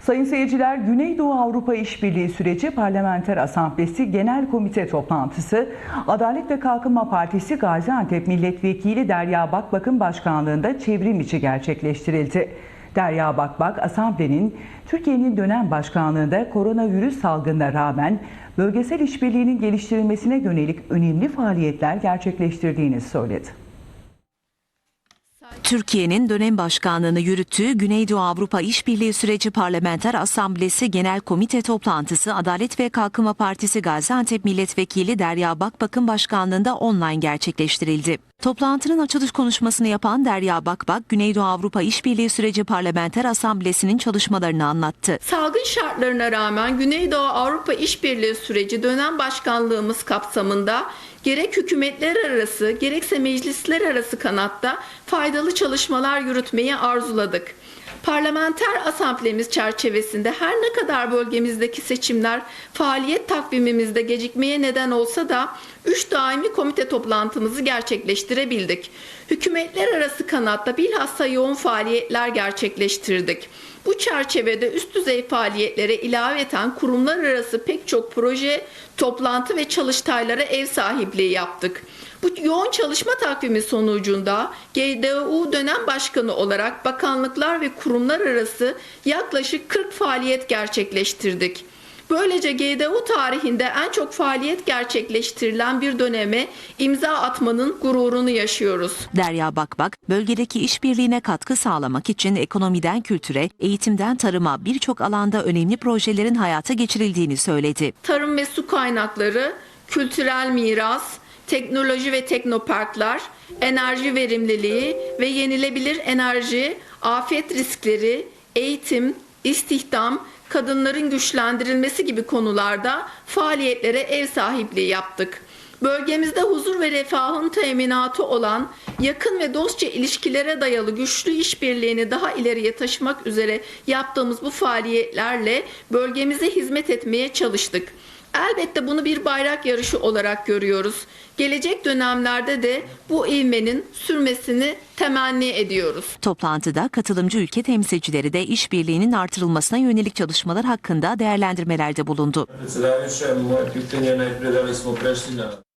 Sayın seyirciler, Güneydoğu Avrupa İşbirliği Süreci Parlamenter Asamblesi Genel Komite toplantısı Adalet ve Kalkınma Partisi Gaziantep Milletvekili Derya Bakbak'ın başkanlığında çevrim içi gerçekleştirildi. Derya Bakbak, Asamblenin Türkiye'nin dönem başkanlığında koronavirüs salgınına rağmen bölgesel işbirliğinin geliştirilmesine yönelik önemli faaliyetler gerçekleştirdiğini söyledi. Türkiye'nin dönem başkanlığını yürüttüğü Güneydoğu Avrupa İşbirliği Süreci Parlamenter Asamblesi Genel Komite toplantısı Adalet ve Kalkınma Partisi Gaziantep Milletvekili Derya Bakbak'ın başkanlığında online gerçekleştirildi. Toplantının açılış konuşmasını yapan Derya Bakbak, Güneydoğu Avrupa İşbirliği Süreci Parlamenter Asamblesi'nin çalışmalarını anlattı. Salgın şartlarına rağmen Güneydoğu Avrupa İşbirliği süreci dönem başkanlığımız kapsamında gerek hükümetler arası gerekse meclisler arası kanatta faydalı çalışmalar yürütmeyi arzuladık. Parlamenter asamblemiz çerçevesinde her ne kadar bölgemizdeki seçimler faaliyet takvimimizde gecikmeye neden olsa da 3 daimi komite toplantımızı gerçekleştirebildik. Hükümetler arası kanatta bilhassa yoğun faaliyetler gerçekleştirdik. Bu çerçevede üst düzey faaliyetlere ilaveten kurumlar arası pek çok proje, toplantı ve çalıştaylara ev sahipliği yaptık. Bu yoğun çalışma takvimi sonucunda GDU dönem başkanı olarak bakanlıklar ve kurumlar arası yaklaşık 40 faaliyet gerçekleştirdik. Böylece GDU tarihinde en çok faaliyet gerçekleştirilen bir döneme imza atmanın gururunu yaşıyoruz. Derya Bakbak, bölgedeki işbirliğine katkı sağlamak için ekonomiden kültüre, eğitimden tarıma birçok alanda önemli projelerin hayata geçirildiğini söyledi. Tarım ve su kaynakları, kültürel miras, teknoloji ve teknoparklar, enerji verimliliği ve yenilebilir enerji, afet riskleri, eğitim, istihdam, kadınların güçlendirilmesi gibi konularda faaliyetlere ev sahipliği yaptık. Bölgemizde huzur ve refahın teminatı olan yakın ve dostça ilişkilere dayalı güçlü işbirliğini daha ileriye taşımak üzere yaptığımız bu faaliyetlerle bölgemize hizmet etmeye çalıştık. Elbette bunu bir bayrak yarışı olarak görüyoruz. Gelecek dönemlerde de bu ivmenin sürmesini temenni ediyoruz. Toplantıda katılımcı ülke temsilcileri de işbirliğinin artırılmasına yönelik çalışmalar hakkında değerlendirmelerde bulundu.